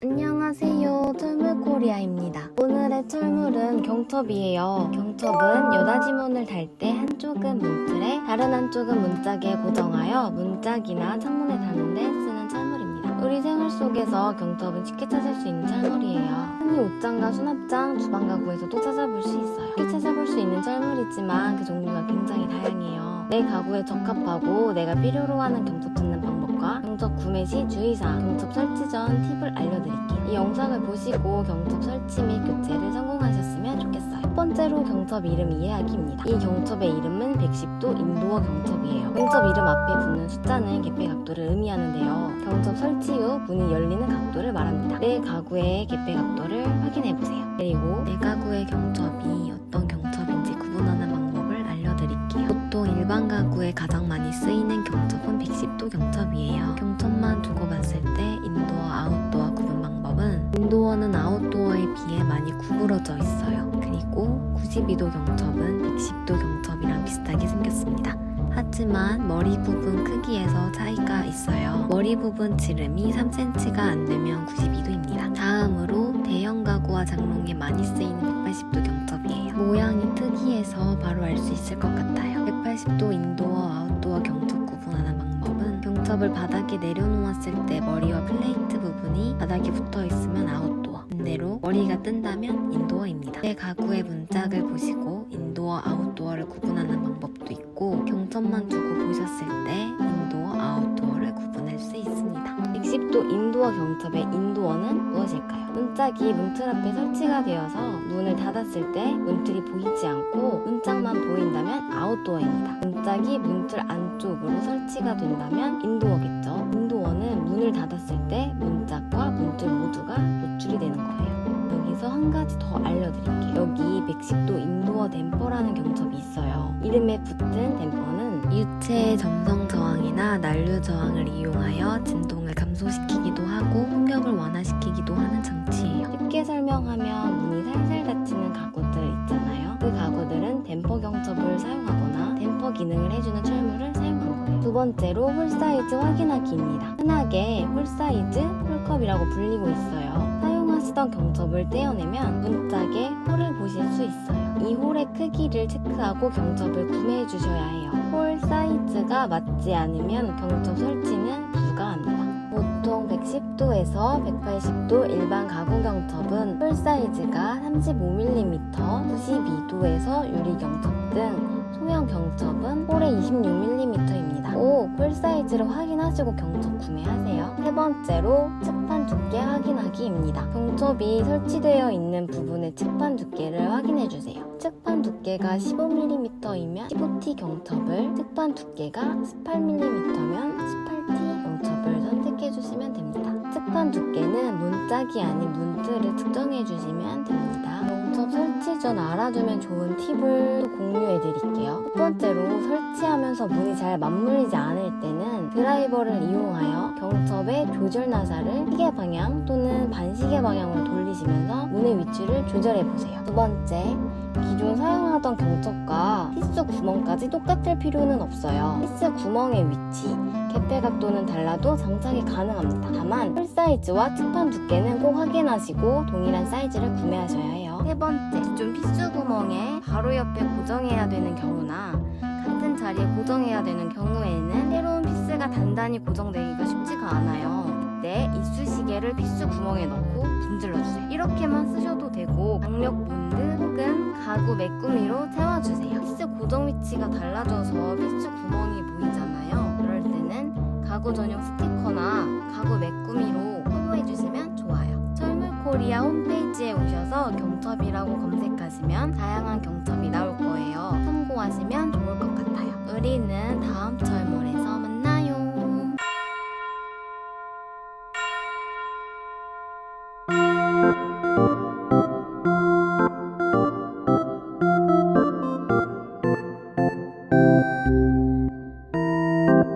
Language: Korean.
안녕하세요. 철물코리아입니다. 오늘의 철물은 경첩이에요. 경첩은 여닫이문을 달 때 한쪽은 문틀에 다른 한쪽은 문짝에 고정하여 문짝이나 창문에 다는데 쓰는 철물입니다. 우리 생활 속에서 경첩은 쉽게 찾을 수 있는 철물이에요. 흔히 옷장과 수납장, 주방 가구에서도 찾아볼 수 있어요. 쉽게 찾아볼 수 있는 철물이지만 그 종류가 굉장히 다양해요. 내 가구에 적합하고 내가 필요로 하는 경첩 방법과 경첩 구매 시 주의사항, 경첩 설치 전 팁을 알려드릴게요. 이 영상을 보시고 경첩 설치 및 교체를 성공하셨으면 좋겠어요. 첫 번째로 경첩 이름 이해하기입니다. 이 경첩의 이름은 110도 인도어 경첩이에요. 경첩 이름 앞에 붙는 숫자는 개폐 각도를 의미하는데요. 경첩 설치 후 문이 열리는 각도를 말합니다. 내 가구의 개폐 각도를 확인해보세요. 그리고 내 가구의 경첩이 어떤 경첩인지 구분하는 방법을 알려드릴게요. 보통 일반 가구에 가장 많이 쓰이는 경첩은 110도 경첩이에요. 경첩만 두고 봤을 때 인도어, 아웃도어 구분 방법은 인도어는 아웃도어에 비해 많이 구부러져 있어요. 그리고 92도 경첩은 110도 경첩이랑 비슷하게 생겼습니다. 하지만 머리 부분 크기에서 차이가 있어요. 머리 부분 지름이 3cm가 안 되면 92도입니다. 다음으로 대형 가구와 장롱에 많이 쓰이는 180도 경첩이에요. 모양이 특이해서 바로 알 수 있을 것 같아요. 180도 인도어, 아웃도어 경첩 경첩을 바닥에 내려놓았을 때 머리와 플레이트 부분이 바닥에 붙어 있으면 아웃도어. 반대로 머리가 뜬다면 인도어입니다. 내 가구의 문짝을 보시고 인도어, 아웃도어를 구분하는 방법도 있고 경첩만 두고 보셨을 때 인도어, 아웃도어를 구분할 수 있습니다. 110도 인도어 경첩의 인도어는 무엇일까요? 문짝이 문틀 앞에 설치가 되어서 문을 닫았을 때 문틀이 보이지 않고 문짝만 보인다면 아웃도어입니다. 문짝이 문틀 안쪽으로 설치가 된다면 인도어겠죠. 인도어는 문을 닫았을 때 문짝과 문틀 모두가 노출이 되는 거예요. 여기서 한 가지 더 알려드릴게요. 여기 110도 인도어 댐퍼라는 경첩이 있어요. 이름에 붙은 댐퍼는 유체의 점성 저항이나 난류 저항을 이용하여 진동을 감소시키기도 하고 풍력을 완화시키기도 하는 장치예요. 쉽게 설명하면 문이 살살 닫히는 가구들 있잖아요. 그 가구들은 댐퍼 경 기능을 해주는 철물을 사용한 거예요. 두 번째로 홀 사이즈 확인하기입니다. 흔하게 홀 사이즈, 홀컵이라고 불리고 있어요. 사용하시던 경첩을 떼어내면 문짝에 홀을 보실 수 있어요. 이 홀의 크기를 체크하고 경첩을 구매해 주셔야 해요. 홀 사이즈가 맞지 않으면 경첩 설치는 불가합니다. 보통 110도에서 180도 일반 가구 경첩은 홀 사이즈가 35mm, 92도에서 유리 경첩 등 소형 경첩은 홀에 26mm입니다. 꼭홀 사이즈를 확인하시고 경첩 구매하세요. 세 번째로 측판 두께 확인하기입니다. 경첩이 설치되어 있는 부분의 측판 두께를 확인해 주세요. 측판 두께가 15mm이면 15T 경첩을, 측판 두께가 18mm면 18T 경첩을 선택해 주시면 됩니다. 측판 두께는 문짝이 아닌 문틀을 측정해 주시면 됩니다. 경첩 설치 전 알아두면 좋은 팁을 또 공유해 드릴게요. 첫 번째로 설치하면서 문이 잘 맞물리지 않을 때는 드라이버를 이용하여 경첩의 조절 나사를 시계 방향 또는 반시계 방향으로 돌리시면서 문의 위치를 조절해 보세요. 두 번째, 기존 사용하던 경첩과 피스 구멍까지 똑같을 필요는 없어요. 피스 구멍의 위치, 개폐 각도는 달라도 장착이 가능합니다. 다만 풀 사이즈와 측판 두께는 꼭 확인하시고 동일한 사이즈를 구매하셔야 해요. 세 번째, 기존 피스 구멍에 바로 옆에 고정해야 되는 경우나 같은 자리에 고정해야 되는 경우에는 새로운 피스가 단단히 고정되기가 쉽지가 않아요. 그때 이쑤시개를 피스 구멍에 넣고 분질러주세요. 이렇게만 쓰셔도 되고 강력 본드 혹은 가구 메꾸미로 채워주세요. 피스 고정 위치가 달라져서 피스 구멍이 보이잖아요. 그럴 때는 가구 전용 스티커나 가구 메꾸미로 코리아 홈페이지에 오셔서 경첩이라고 검색하시면 다양한 경첩이 나올 거예요. 참고하시면 좋을 것 같아요.